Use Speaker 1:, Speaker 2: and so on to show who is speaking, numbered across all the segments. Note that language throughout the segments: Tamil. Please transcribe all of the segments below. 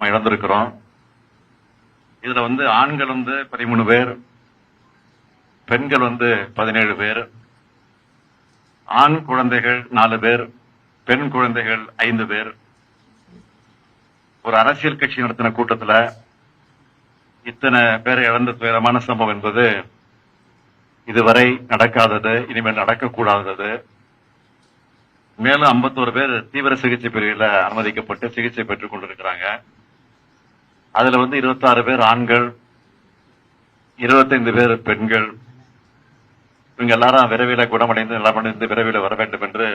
Speaker 1: நம்ம இழந்திருக்கிறோம். இதுல வந்து ஆண்கள் வந்து பதிமூணு பேர் பெண்கள் வந்து பதினேழு பேர் ஆண் குழந்தைகள் நாலு பேர் பெண் குழந்தைகள் ஐந்து பேர். ஒரு அரசியல் கட்சி நடத்தின கூட்டத்துல இத்தனை பேரை இழந்த துயரமான சம்பவம் என்பது இதுவரை நடக்காதது இனிமேல் நடக்கக்கூடாதது. மேலும் 51 பேர் தீவிர சிகிச்சை பிரிவில் அனுமதிக்கப்பட்டு சிகிச்சை பெற்றுக் கொண்டிருக்கிறாங்க. அதுல வந்து 26 பேர் ஆண்கள் 25 பேர் பெண்கள். இவங்க எல்லாரும் விரைவில் குணமடைந்து நலமடைந்து விரைவில் வர வேண்டும் என்று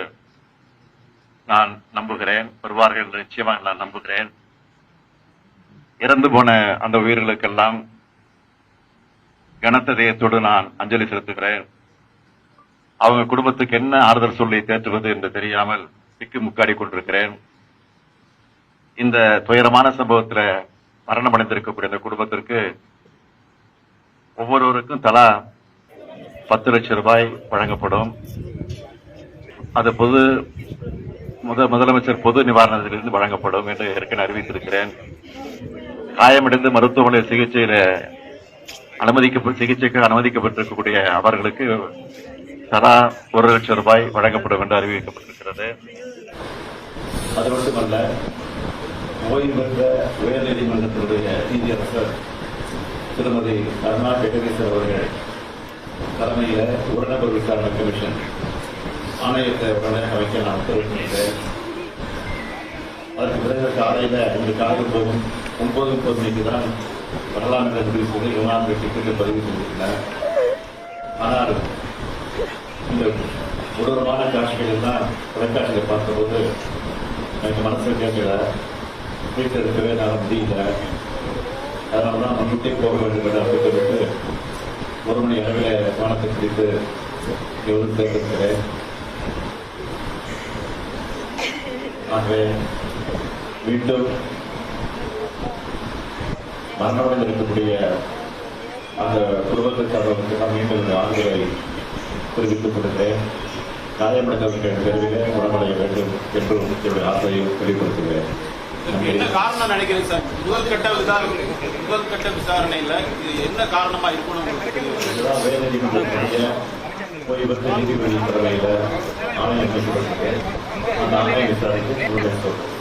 Speaker 1: நான் நம்புகிறேன். வருவார்கள் என்று நிச்சயமாக நான் நம்புகிறேன். இறந்து போன அந்த உயிர்களுக்கெல்லாம் கனத்த தேயத்தோடு நான் அஞ்சலி செலுத்துகிறேன். அவங்க குடும்பத்துக்கு என்ன ஆறுதல் சொல்லி தேற்றுவது என்று தெரியாமல் திக்கு முக்காடி கொண்டிருக்கிறேன். இந்த துயரமான சம்பவத்துல மரணமடைந்திருக்கக்கூடிய இந்த குடும்பத்திற்கு ஒவ்வொருவருக்கும் தலா பத்து லட்சம் ரூபாய் வழங்கப்படும். அது பொது முத முதலமைச்சர் பொது நிவாரணத்திலிருந்து வழங்கப்படும் என்று ஏற்கனவே அறிவித்திருக்கிறேன். காயமடைந்து மருத்துவமனை சிகிச்சையில் அனுமதிக்க சிகிச்சைக்கு அனுமதிக்கப்பட்டிருக்கக்கூடிய அவர்களுக்கு தலா ஒரு லட்சம் ரூபாய் வழங்கப்படும் என்று அறிவிக்கப்பட்டிருக்கிறது.
Speaker 2: அது மட்டுமல்ல ஓய்வு பெற்ற உயர்நீதிமன்றத்தினுடைய நீதியரசர் திருமதி அருணா வெங்கடேசன் அவர்கள் தலைமையில் ஒரு நபர் விசாரணை கமிஷன் ஆணையத்தை உடனே அமைக்க நான் உத்தரவிட்டிருக்கிறேன் அதற்கு பிறகு காலையில் இன்று காலையில் போகும். ஒன்பது முப்பது மணிக்கு தான் வரலாம் என்ற முடிவு செய்து விமான பதிவு செய்திருக்கிறேன் ஆனால் இந்த கொடூரமான காட்சிகள் தான் தொலைக்காட்சியில் பார்த்தபோது எனக்கு மனசு கேட்கல. வீட்டில் இருக்கவே என்னால் முடியல அதனால தான் முன்கூட்டி போக வேண்டும் என்று அமைக்கப்பட்டு ஒரு மணி அளவில் விமானத்தை பிடித்து எவ்வளவு சேர்ந்திருக்கிறேன் ஆகவே மீண்டும் மரணம் இருக்கக்கூடிய அந்த குடும்பத்திற்காக நான் மீண்டும் இந்த ஆறுதலை தெரிவித்துக் கொடுத்தேன் காயமடைந்தவர்கள் விரைவில் குணமடைய வேண்டும் என்று என்னுடைய ஆசையை வெளிப்படுத்துகிறேன்
Speaker 3: என்ன காரணம் நினைக்கிறீங்க சார்? முதல் கட்ட விசாரணை முதல் கட்ட விசாரணையில இது என்ன காரணமா இருக்கும்னு உங்களுக்கு தெரியும்?
Speaker 2: இதுதான் உயர்நீதிமன்றத்தினுடைய ஓய்வு பெற்ற நீதிபதி தலைமையில் ஆணையம் அமைக்கப்பட்டிருக்கு அந்த ஆணைய விசாரித்து சொல்றேன்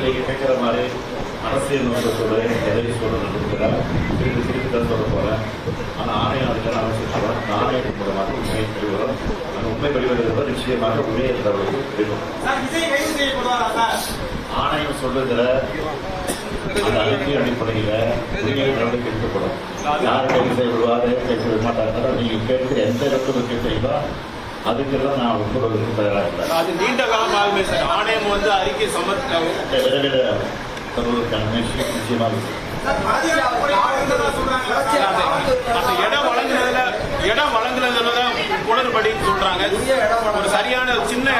Speaker 2: நீங்க கேட்கிற மாதிரி அரசியல் நோக்கத்தோட எதை சொல்றது திருப்பி திருப்பி தான் சொல்ல போறேன். ஆனா ஆணையம் அதுக்கு அமைச்சிருக்கிறோம் அந்த ஆணையத்தின் மூலமாக உண்மை வெளிவரும் அந்த உண்மை வெளிவருகிற நிச்சயமாக உண்மையை தகவலுக்கு வெளிவரும்
Speaker 3: சார் விஜய் கைது செய்யப்படுவாரா சார்
Speaker 2: ஆணையம் சொல்லுகிற அந்த அறிக்கை அடிப்படையில உரிய நடவடிக்கை எடுக்கப்படும். யார் கைது செய்யப்படுவாரு கைது செய்ய மாட்டாங்க நீங்க கேட்கிற எந்த இடத்துல கேட்டீங்களோ அதுக்கெல்லாம் நான் ஒப்புறதுக்கு தயாராக இல்லை
Speaker 3: அது நீண்ட காலம் ஆகுமே சார். ஆணையம் வந்து அறிக்கை சமர்ப்பிக்கவும்.
Speaker 2: விரைவில் தருவதற்கான முயற்சி நிச்சயமாக இருக்கு.
Speaker 3: பாதுகாப்பு அப்படின்னு சொல்றாங்க. ஒரு சரியான சின்ன